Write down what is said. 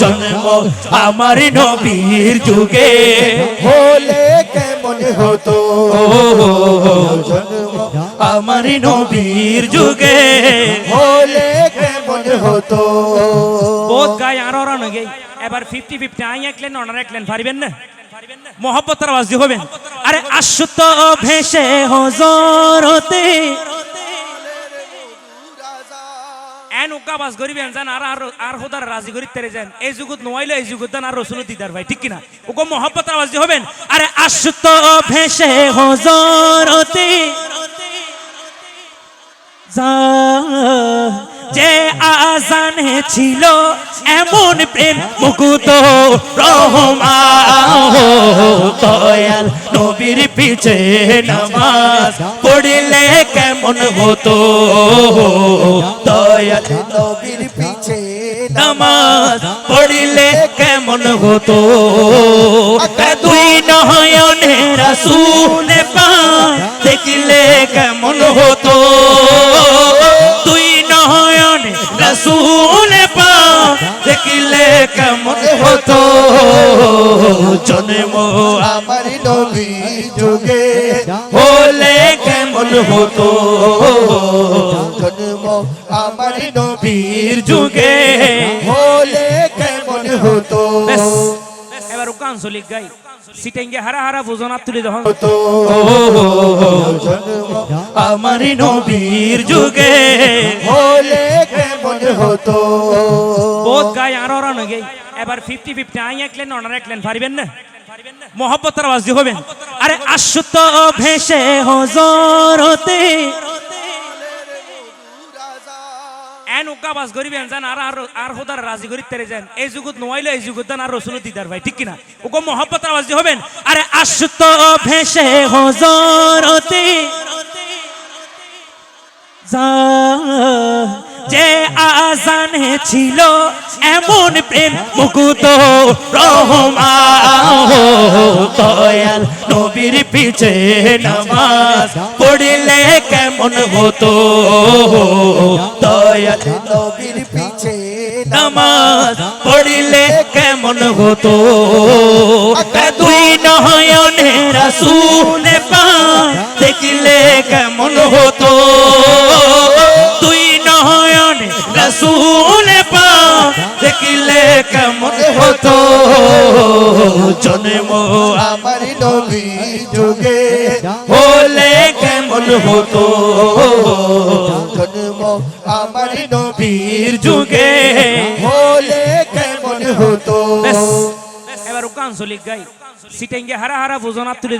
জন্ম আমার নবীর যুগে। হলে কেমন হতো? জন্ম আমার নবীর যুগে। হলে কেমন হতো? বোধ গায়ে আর ওরা নগে এবার ফিফটি ফিফটি আই একলেন ওনার একলেন পারিবেন না? মহব্বতের আওয়াজ দিয়ে হবেন। আরে আশুত ভেসে হজরতে এন উকা বাস করিবেন জান, আর আর হোদার রাজি তেরে যান। এই যুগত নোয়াইলে, এই যুগত দান আর রসুল দিদার ভাই, ঠিক কিনা? ওকে মহব্বতের আওয়াজ দিয়ে হবেন? আরে আশুত ভেসে হজরতে, যা- আজানে ছিল এমন প্রেম মুকুত রহমা নবীর পিছে নামাজ পড়লে কেমন হতো? দয়াল নবীর পিছে নামাজ পড়লে কেমন হতো? দুই নয়নে রাসূলে পাক দেখলে কেমন হতো? দুই নয়নে রাসূলে পাক দেখলে কেমন হতো? জন্ম আমার নবী যুগে হলে কেমন হতো? আমার নবী বীর যুগে হলে কেমন হতো? এবার ওকে আঞ্চলিক গাই। সিটেঙ্গে হারা হারা বুঝনা তুলি যখন আমার নবীর যুগে হলে কেমন হতো? বোধ গায়ে আর ওরা নগে এবার ফিফটি ফিফটি আই একলেন ওনার একলেন পারিবেন না? মহব্বতের আওয়াজ দিয়ে হবেন। আরে আশুত ভেসে হজরতে এন বাস করিবেন জান আর আর হোদার রাজি করি তেরে যান। এই নোয়াইলে, এই আর রসুল দিদার ভাই, ঠিক কিনা? আওয়াজ হবেন। আরে আশুত ভেসে হজরতে, যে আজানে ছিল, এমন প্রেম মুকুত রহমা নবীর পিছে নামাজ পড়লে কেমন হতো? দয়াল পিছে নামাজ পড়লে কেমন হতো? দুই নয়নে রাসূলে পাক দেখলে কেমন হতো? দুই নয়নে রাসূলে পাক দেখলে কেমন হতো? জন্ম আমার নবী যুগে হলে কেমন হতো? আমার নবীর যুগে হলে কেমন হতো? এবার ওকে চলি, গাই। সিটেঙ্গে হারা হারা বুঝনা তুলি